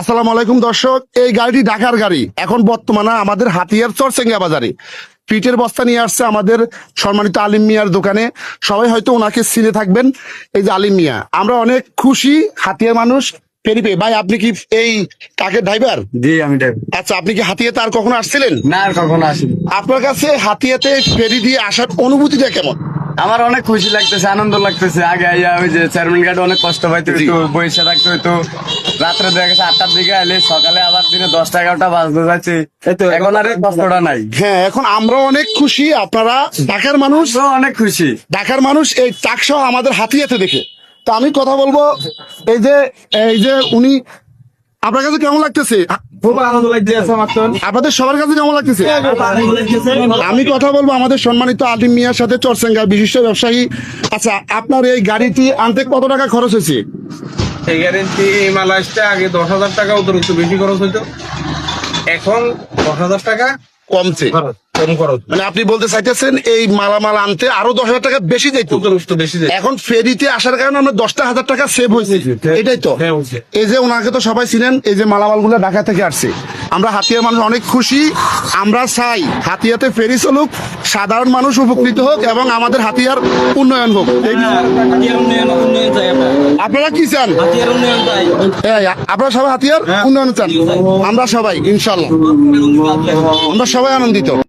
আসসালামু আলাইকুম দর্শক এই গাড়িটি ঢাকার গাড়ি। এখন বর্তমানে আমাদের হাতিয়ার চরসেঙ্গা বাজারে। পিটের বস্তা নিয়ে আসছে আমাদের সম্মানিত আলিম মিয়ার দোকানে। সবাই হয়তো ওনাকে চিনে থাকবেন এই যে আলিম মিয়া। আমরা অনেক খুশি হাতিয়ার মানুষ ফেরি পেয়ে। ভাই আপনি কি এই কাকের ড্রাইভার? জি আমি আচ্ছা আপনি কি হাতিয়াতে আর কখনো আসছিলেন? না আর কখনো আসিনি। আপনার কাছে হাতিয়াতে ফেরি দিয়ে আসার অনুভূতিটা কেমন? আমার অনেক খুশি লাগতেছে আনন্দ লাগতেছে। আগে আইয়া ওই যে চেয়ারম্যান গার্ড অনেক কষ্ট পাইতে। হইতো বইসা থাকতে হইতো। রাত্রে দেখা গেছে আটটার দিকে আইলে সকালে আবার দিনে দশটা এগারোটা বাজতে যাচ্ছে। এখন আর কষ্টটা নাই। হ্যাঁ এখন আমরা অনেক খুশি। আপনারা ঢাকার মানুষ অনেক খুশি। ঢাকার মানুষ এই চাকসহ আমাদের হাতিয়াতে দেখে। তো আমি কথা বলব এই যে এই যে উনি আপনার কাছে কেমন লাগতেছে? খুব আনন্দ লাগতেছে আপনাদের সবার কাছে কেমন লাগতেছে? আমি কথা বলব আমাদের সম্মানিত আলিম মিয়ার সাথে চরসেঙ্গা বিশিষ্ট ব্যবসায়ী। আচ্ছা আপনার এই গাড়িটি আনতে কত টাকা খরচ হয়েছে? এই গাড়িটি আগে দশ হাজার টাকা অতিরিক্ত বেশি খরচ হতো এখন দশ হাজার টাকা কমছে। খরচ। কম খরচ মানে আপনি বলতে চাইতেছেন এই মালামাল আনতে আরও দশ হাজার টাকা বেশি যেত বেশি এখন ফেরিতে আসার কারণে আমরা দশটা হাজার টাকা সেভ হয়েছে। এটাই তো। হ্যাঁ, এই যে ওনাকে তো সবাই ছিলেন এই যে মালামালগুলো ঢাকা থেকে আসছে। আমরা হাতিয়ার মানুষ অনেক খুশি আমরা চাই হাতিয়াতে ফেরি চলুক সাধারণ মানুষ উপকৃত হোক এবং আমাদের হাতিয়ার উন্নয়ন হোক। আমরা। আপনারা কি চান? হাতিয়ার উন্নয়ন চাই। এই, আপনারা সবাই হাতিয়ার উন্নয়ন চান? আমরা সবাই ইনশাল্লাহ আমরা সবাই আনন্দিত।